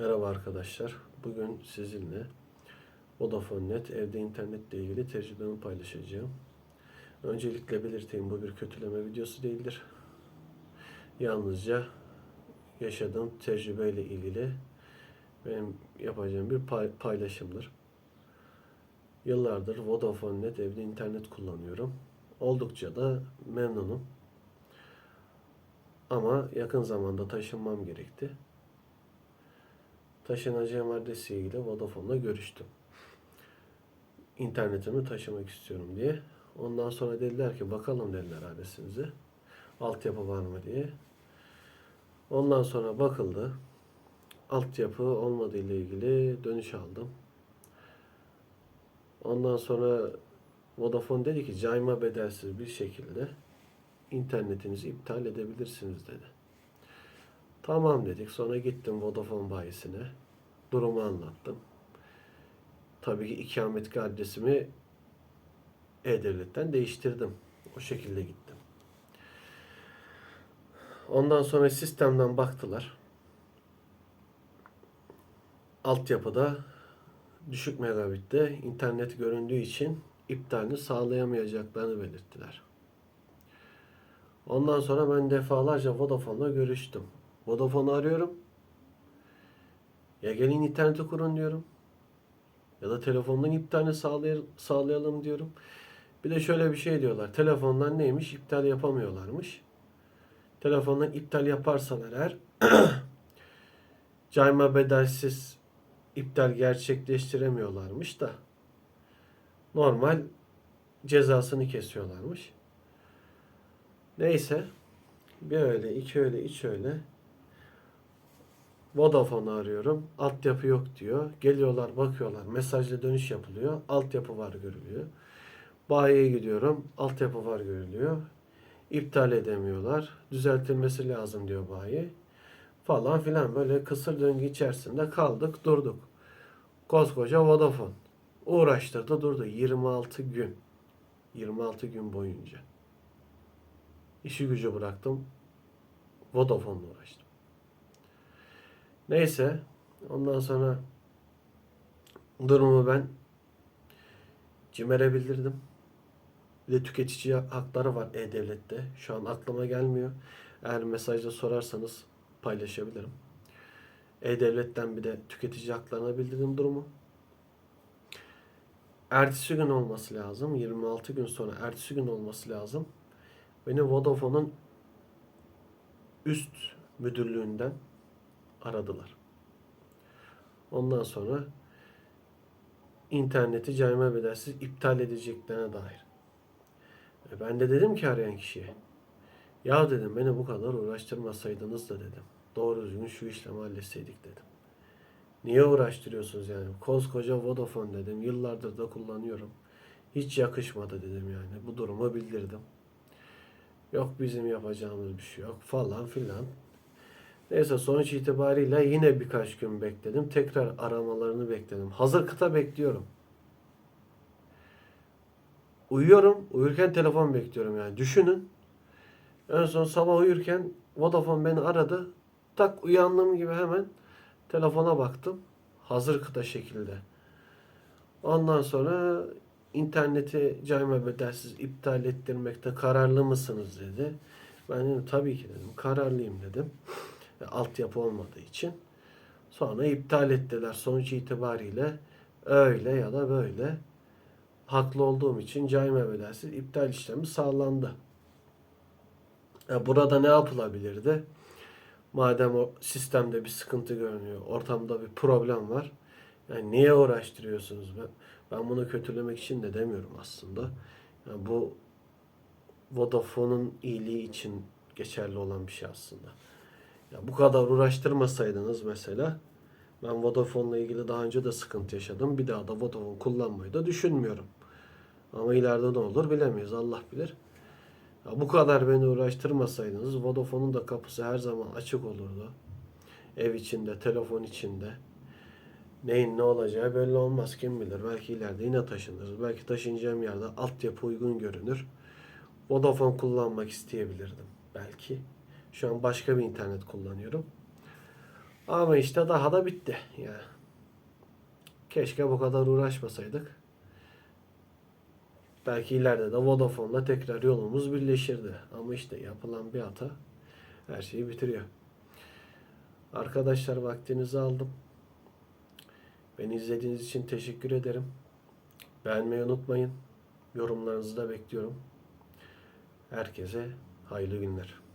Merhaba arkadaşlar. Bugün sizinle Vodafone Net evde internetle ilgili tecrübemi paylaşacağım. Öncelikle belirteyim bu bir kötüleme videosu değildir. Yalnızca yaşadığım tecrübeyle ilgili benim yapacağım bir pay- paylaşımdır. Yıllardır Vodafone Net evde internet kullanıyorum. Oldukça da memnunum. Ama yakın zamanda taşınmam gerekti taşınacağım adresiyle Vodafone'la görüştüm. İnternetimi taşımak istiyorum diye. Ondan sonra dediler ki bakalım dediler adresinize. Altyapı var mı diye. Ondan sonra bakıldı. Altyapı olmadığı ile ilgili dönüş aldım. Ondan sonra Vodafone dedi ki cayma bedelsiz bir şekilde internetinizi iptal edebilirsiniz dedi. Tamam dedik. Sonra gittim Vodafone bayisine. Durumu anlattım. Tabii ki ikametgah adresimi E-Devlet'ten değiştirdim. O şekilde gittim. Ondan sonra sistemden baktılar. Altyapıda düşük megabitte internet göründüğü için iptalini sağlayamayacaklarını belirttiler. Ondan sonra ben defalarca Vodafone'la görüştüm. Vodafone'u arıyorum. Ya gelin interneti kurun diyorum. Ya da telefondan iptalini sağlay- sağlayalım diyorum. Bir de şöyle bir şey diyorlar. Telefondan neymiş? İptal yapamıyorlarmış. Telefondan iptal yaparsalar eğer cayma bedelsiz iptal gerçekleştiremiyorlarmış da normal cezasını kesiyorlarmış. Neyse bir öyle, iki öyle, üç öyle. Vodafone'u arıyorum. Altyapı yok diyor. Geliyorlar bakıyorlar. Mesajla dönüş yapılıyor. Altyapı var görülüyor. Bayiye gidiyorum. Altyapı var görülüyor. İptal edemiyorlar. Düzeltilmesi lazım diyor bayi. Falan filan böyle kısır döngü içerisinde kaldık durduk. Koskoca Vodafone. Uğraştırdı durdu 26 gün. 26 gün boyunca. İşi gücü bıraktım. Vodafone'la uğraştım. Neyse. Ondan sonra durumu ben CİMER'e bildirdim. Bir de tüketici hakları var E-Devlet'te. Şu an aklıma gelmiyor. Eğer mesajda sorarsanız paylaşabilirim. E-Devlet'ten bir de tüketici haklarına bildirdim durumu. Ertesi gün olması lazım. 26 gün sonra ertesi gün olması lazım. Beni Vodafone'un üst müdürlüğünden aradılar. Ondan sonra interneti cayma bedelsiz iptal edeceklerine dair. E Ben de dedim ki arayan kişiye ya dedim beni bu kadar uğraştırmasaydınız da dedim. Doğru düzgün şu işlemi halletseydik dedim. Niye uğraştırıyorsunuz yani? Koskoca Vodafone dedim. Yıllardır da kullanıyorum. Hiç yakışmadı dedim yani. Bu durumu bildirdim. Yok bizim yapacağımız bir şey yok falan filan. Neyse sonuç itibariyle yine birkaç gün bekledim. Tekrar aramalarını bekledim. Hazır kıta bekliyorum. Uyuyorum. Uyurken telefon bekliyorum yani. Düşünün. En son sabah uyurken Vodafone beni aradı. Tak uyandığım gibi hemen telefona baktım. Hazır kıta şekilde. Ondan sonra interneti cayma bedelsiz iptal ettirmekte kararlı mısınız dedi. Ben dedim tabii ki dedim. Kararlıyım dedim. E, altyapı olmadığı için. Sonra iptal ettiler. Sonuç itibariyle öyle ya da böyle haklı olduğum için cayma bedelsiz iptal işlemi sağlandı. E, burada ne yapılabilirdi? Madem o sistemde bir sıkıntı görünüyor, ortamda bir problem var. Yani niye uğraştırıyorsunuz? Ben, ben bunu kötülemek için de demiyorum aslında. Yani bu Vodafone'un iyiliği için geçerli olan bir şey aslında. Ya bu kadar uğraştırmasaydınız mesela ben Vodafone'la ilgili daha önce de sıkıntı yaşadım. Bir daha da Vodafone kullanmayı da düşünmüyorum. Ama ileride ne olur bilemeyiz. Allah bilir. Ya bu kadar beni uğraştırmasaydınız Vodafone'un da kapısı her zaman açık olurdu. Ev içinde, telefon içinde. Neyin ne olacağı belli olmaz kim bilir. Belki ileride yine taşınırız. Belki taşınacağım yerde altyapı uygun görünür. Vodafone kullanmak isteyebilirdim. Belki. Şu an başka bir internet kullanıyorum. Ama işte daha da bitti. Yani. Keşke bu kadar uğraşmasaydık. Belki ileride de Vodafone'la tekrar yolumuz birleşirdi. Ama işte yapılan bir hata her şeyi bitiriyor. Arkadaşlar vaktinizi aldım. Beni izlediğiniz için teşekkür ederim. Beğenmeyi unutmayın. Yorumlarınızı da bekliyorum. Herkese hayırlı günler.